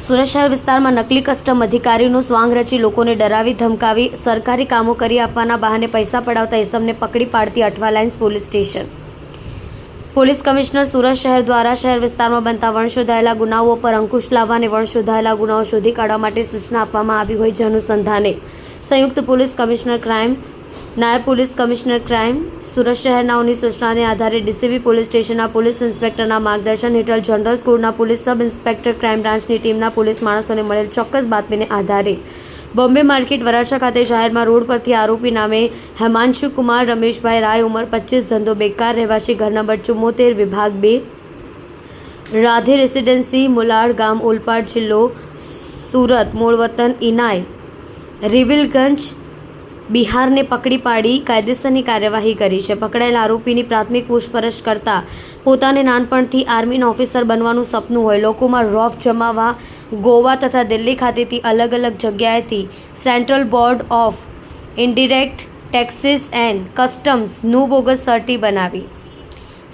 સુરત શહેર વિસ્તારમાં નકલી કસ્ટમ અધિકારીનું સ્વાંગ રચી લોકોને ડરાવી, ધમકાવી, સરકારી કામો કરી આપવાના બહાને પૈસા પડાવતા ઇસમને પકડી પાડતી Athwa lines police station. Police commissioner Surat શહેર દ્વારા શહેર વિસ્તારમાં બનતા વણશોધાયેલા ગુનાઓ પર અંકુશ લાવવા અને વણશોધાયેલા ગુનાઓ શોધી કાઢવા માટે સૂચના આપવામાં આવી હોય જે અનુસંધાને. સંયુક્ત પોલીસ કમિશનર ક્રાઇમ નાયબ પોલીસ કમિશનર ક્રાઇમ સુરત શહેરનાઓની સૂચનાને આધારે ડીસીબી પોલીસ સ્ટેશનના પોલીસ ઇન્સ્પેક્ટરના માર્ગદર્શન હેઠળ જનરલ સ્કૂલના પોલીસ સબ ઇન્સ્પેક્ટર ક્રાઇમ બ્રાન્ચની ટીમના પોલીસ માણસોને મળેલ ચોક્કસ બાતમીને આધારે બોમ્બે માર્કેટ વરાછા ખાતે જાહેરમાં રોડ પરથી આરોપી નામે હેમાંશુ કુમાર રમેશભાઈ રાય ઉંમર પચીસ, ધંધો બેકાર, રહેવાસી ઘર નંબર ચુમ્મોતેર, વિભાગ બે, રાધે રેસિડેન્સી, મુલાડ ગામ, ઓલપાડ જિલ્લો, સુરત, મૂળ વતન ઇનાય રિવિલગંજ બિહારને પકડી પાડી કાયદેસરની કાર્યવાહી કરી છે. પકડાયેલા આરોપીની પ્રાથમિક પૂછપરછ કરતા પોતાને નાનપણથી આર્મીના ઓફિસર બનવાનું સપનું હોય. લોકોમાં રોફ જમાવવા, ગોવા તથા દિલ્હી ખાતેથી અલગ અલગ જગ્યાએથી central board of indirect taxes and કસ્ટમ્સનું bogus સર્ટી બનાવી.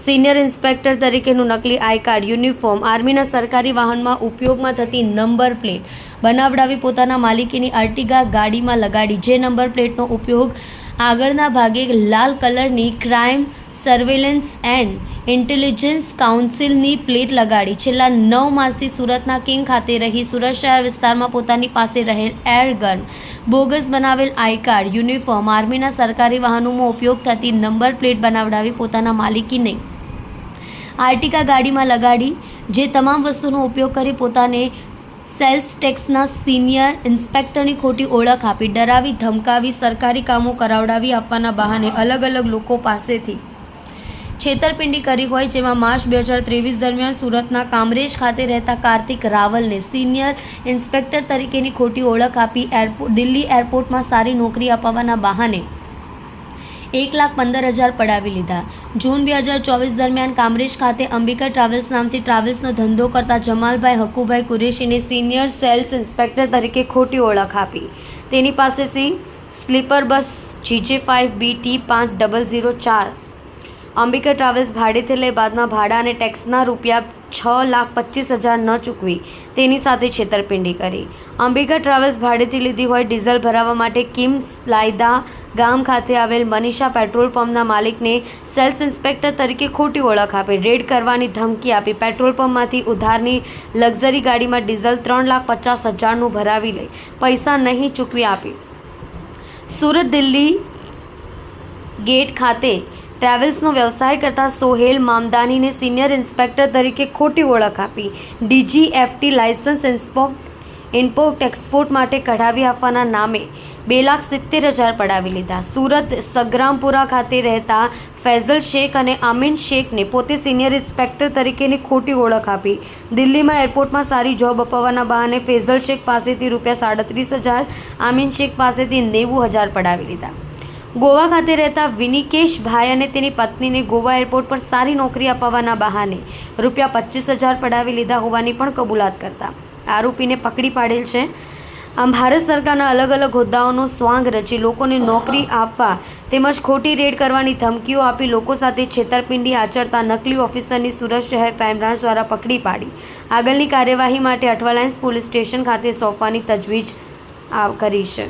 સિનિયર ઇન્સ્પેક્ટર તરીકેનું નકલી આઈ કાર્ડ, યુનિફોર્મ, આર્મીના સરકારી વાહનમાં ઉપયોગમાં થતી નંબર પ્લેટ બનાવડાવી પોતાના માલિકીની અર્ટિગા ગાડીમાં લગાડી. જે નંબર પ્લેટનો ઉપયોગ આગળના ભાગે લાલ કલરની ક્રાઇમ સર્વેલન્સ એન્ડ ઇન્ટેલિજન્સ કાઉન્સિલની પ્લેટ લગાડી. છેલ્લા નવ માસથી સુરતના કિંગ ખાતે રહી સુરત શહેર વિસ્તારમાં પોતાની પાસે રહેલ એરગન બોગસ બનાવેલ આઈ કાર્ડ, યુનિફોર્મ, આર્મીના સરકારી વાહનોમાં ઉપયોગ થતી નંબર પ્લેટ બનાવડાવી પોતાના માલિકીને આર્ટિકા ગાડીમાં લગાડી, જે તમામ વસ્તુનો ઉપયોગ કરી પોતાને સેલ્સ ટેક્સના સિનિયર ઇન્સ્પેક્ટરની ખોટી ઓળખ આપી, ડરાવી, ધમકાવી, સરકારી કામો કરાવડાવી આપવાના બહાને અલગ અલગ લોકો પાસેથી છેતરપિંડી કરી હોય જેમાં માર્ચ બે હજાર ત્રેવીસ દરમિયાન સુરતના કામરેજ ખાતે રહેતા કાર્તિક રાવલને સિનિયર ઇન્સ્પેક્ટર તરીકેની ખોટી ઓળખ આપી એરપોર્ટ દિલ્હી એરપોર્ટમાં સારી નોકરી અપાવવાના બહાને એક લાખ પંદર હજાર પડાવી લીધા. જૂન બે હજાર ચોવીસ દરમિયાન કામરેજ ખાતે અંબિકા ટ્રાવેલ્સ નામથી ટ્રાવેલ્સનો ધંધો કરતા જમાલભાઈ હકુભાઈ કુરેશીને સિનિયર સેલ્સ ઇન્સ્પેક્ટર તરીકે ખોટી ઓળખ આપી. તેની પાસેથી sleeper bus GJ five B T પાંચ ડબલ ઝીરો ચાર અંબિકા ટ્રાવેલ્સ ભાડેથી લઈ બાદમાં ભાડા અને ટેક્સના રૂપિયા છ લાખ પચીસ હજાર ન ચૂકવી તેની સાથે છેતરપિંડી કરી. અંબિકા ટ્રાવેલ્સ ભાડેથી લીધી હોય ડીઝલ ભરાવવા માટે કિમ્સ લાયદા ગામ ખાતે આવેલ મનીષા પેટ્રોલ પંપના માલિકને સેલ્સ ઇન્સ્પેક્ટર તરીકે ખોટી ઓળખ આપી, રેડ કરવાની ધમકી આપી. પેટ્રોલ પંપમાંથી ઉધારની લક્ઝરી ગાડીમાં ડીઝલ ત્રણ લાખ પચાસ હજારનું ભરાવી લઈ, પૈસા નહીં ચૂકવી આપી. સુરત દિલ્હી ગેટ ખાતે ટ્રાવેલ્સનો વ્યવસાય કરતા સોહેલ મામદાનીને સિનિયર ઇન્સ્પેક્ટર તરીકે ખોટી ઓળખ આપી. ડીજીએફટી લાયસન્સ ઇન્સ્પોર્ટ ઇમ્પોર્ટ એક્સપોર્ટ માટે કઢાવી આપવાના નામે બે લાખ સિત્તેર હજાર પડાવી લીધા. સુરત સગ્રામપુરા ખાતે રહેતા ફૈઝલ શેખ અને આમીન શેખને પોતે સિનિયર ઇન્સ્પેક્ટર તરીકેની ખોટી ઓળખ આપી. દિલ્હીમાં એરપોર્ટમાં સારી જોબ અપાવવાના બહાને ફૈઝલ શેખ પાસેથી રૂપિયા સાડત્રીસ હજાર, આમીન શેખ પાસેથી નેવું હજાર પડાવી લીધા. ગોવા ખાતે રહેતા વિનિકેશભાઈ અને તેની પત્નીને ગોવા એરપોર્ટ પર સારી નોકરી અપાવવાના બહાને રૂપિયા પચીસ હજાર પડાવી લીધા હોવાની પણ કબૂલાત કરતા. આરોપીને પકડી પાડેલ છે. આમ ભારત સરકારના અલગ અલગ હોદ્દાઓનો સ્વાંગ રચી લોકોને નોકરી આપવા તેમજ ખોટી રેડ કરવાની ધમકીઓ આપી લોકો સાથે છેતરપિંડી આચરતા નકલી ઓફિસરની સુરત શહેર ક્રાઇમ બ્રાન્ચ દ્વારા પકડી પાડી. આગળની કાર્યવાહી માટે અઠવાલાઇન્સ પોલીસ સ્ટેશન ખાતે સોંપવાની તજવીજ કરી છે.